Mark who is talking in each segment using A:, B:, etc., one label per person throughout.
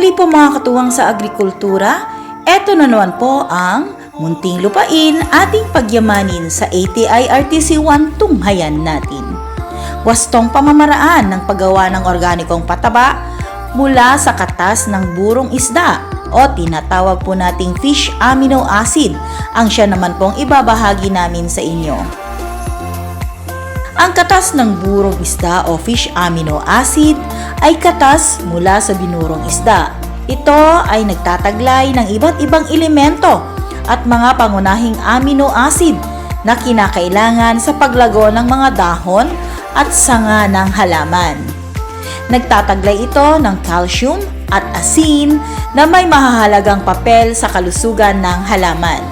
A: Muli po mga katuwang sa agrikultura, eto na naman po ang munting lupain ating pagyamanin sa ATI RTC1 tunghayan natin. Wastong pamamaraan ng paggawa ng organikong pataba mula sa katas ng burong isda o tinatawag po nating fish amino acid ang siya naman pong ibabahagi namin sa inyo. Ang katas ng burong isda o fish amino acid ay katas mula sa binurong isda. Ito ay nagtataglay ng iba't ibang elemento at mga pangunahing amino acid na kinakailangan sa paglago ng mga dahon at sanga ng halaman. Nagtataglay ito ng calcium at asin na may mahahalagang papel sa kalusugan ng halaman.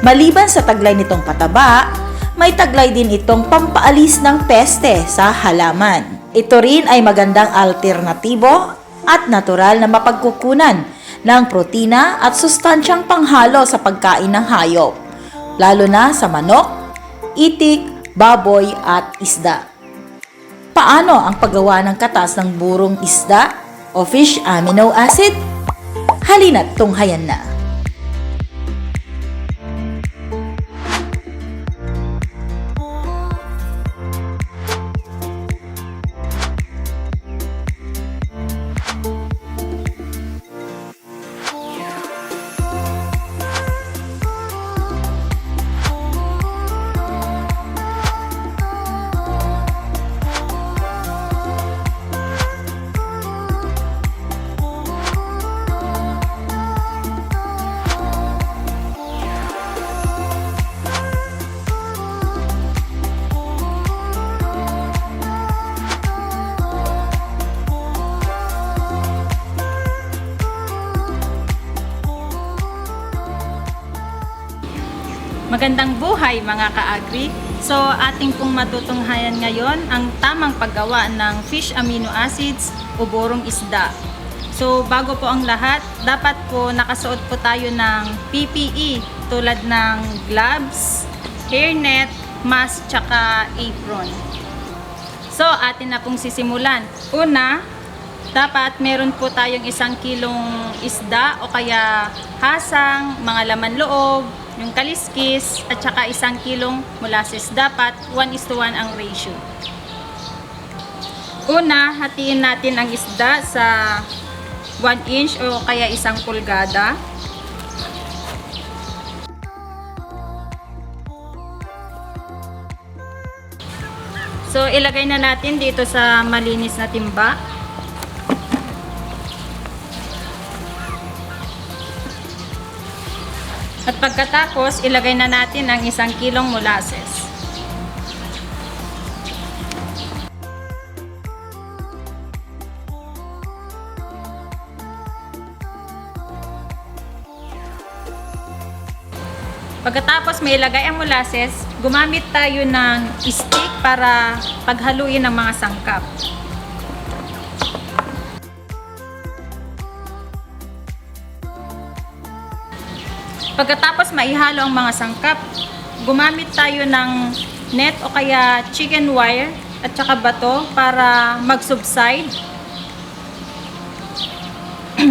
A: Maliban sa taglay nitong pataba, may taglay din itong pampaalis ng peste sa halaman. Ito rin ay magandang alternatibo at natural na mapagkukunan ng protina at sustansyang panghalo sa pagkain ng hayop, lalo na sa manok, itik, baboy at isda. Paano ang paggawa ng katas ng burong isda o fish amino acid? Halina't tunghayan na.
B: Magandang buhay mga ka-agri. So ating pong matutunghayan ngayon ang tamang paggawa ng fish amino acids o borong isda. So bago po ang lahat, dapat po nakasuot po tayo ng PPE tulad ng gloves, hairnet, mask, tsaka apron. So atin na pong sisimulan. Una, dapat meron po tayong isang kilong isda o kaya hasang, mga laman loob, yung kaliskis, at saka isang kilong molasses. Dapat 1 is to 1 ang ratio. Una, hatiin natin ang isda sa 1 inch o kaya isang pulgada. So, ilagay na natin dito sa malinis na timba. At pagkatapos, ilagay na natin ang isang kilong molasses. Pagkatapos may ilagay ang molasses, gumamit tayo ng stick para paghaluin ng mga sangkap. Pagkatapos maihalo ang mga sangkap, gumamit tayo ng net o kaya chicken wire at saka bato para mag-subside.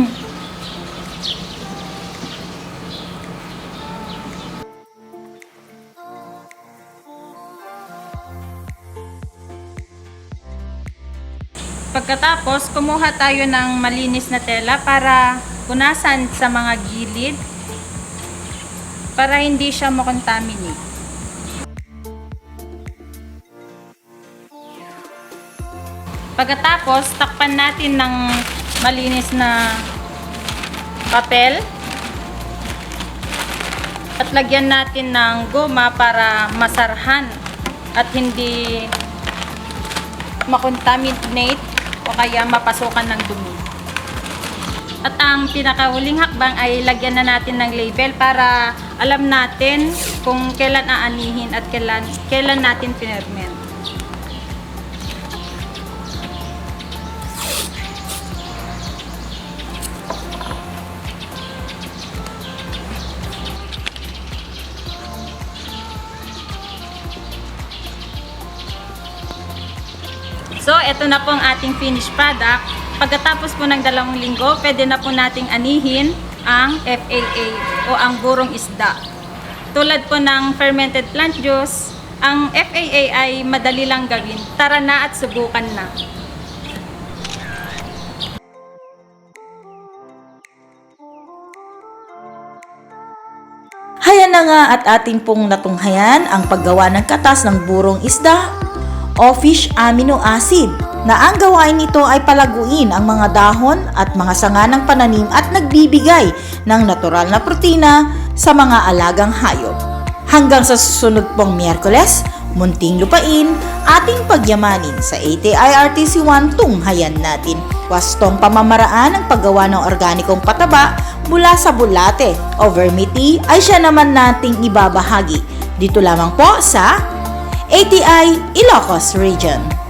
B: Pagkatapos, kumuha tayo ng malinis na tela para punasan sa mga gilid para hindi siya makontaminate. Pagkatapos, takpan natin ng malinis na papel at lagyan natin ng goma para masarhan at hindi makontaminate o kaya mapasukan ng dumi. At ang pinakahuling hakbang ay lagyan na natin ng label para alam natin kung kailan aanihin at kailan, kailan natin pinerment. So, ito na po ang ating finished product. Pagkatapos po ng dalawang linggo, pwede na po nating anihin ang FAA o ang burong isda. Tulad po ng fermented plant juice, ang FAA ay madali lang gawin. Tara na at subukan na.
A: Haya na nga at ating pong natunghayan ang paggawa ng katas ng burong isda o fish amino acid na ang gawain nito ay palaguin ang mga dahon at mga sanga ng pananim at nagbibigay ng natural na protina sa mga alagang hayop. Hanggang sa susunod pong Miyerkules, munting lupain, ating pagyamanin sa ATIRTC1 tunghayan natin. Wastong pamamaraan ng paggawa ng organikong pataba mula sa bulate o vermity ay siya naman nating ibabahagi. Dito lamang po sa ATI Ilocos Region.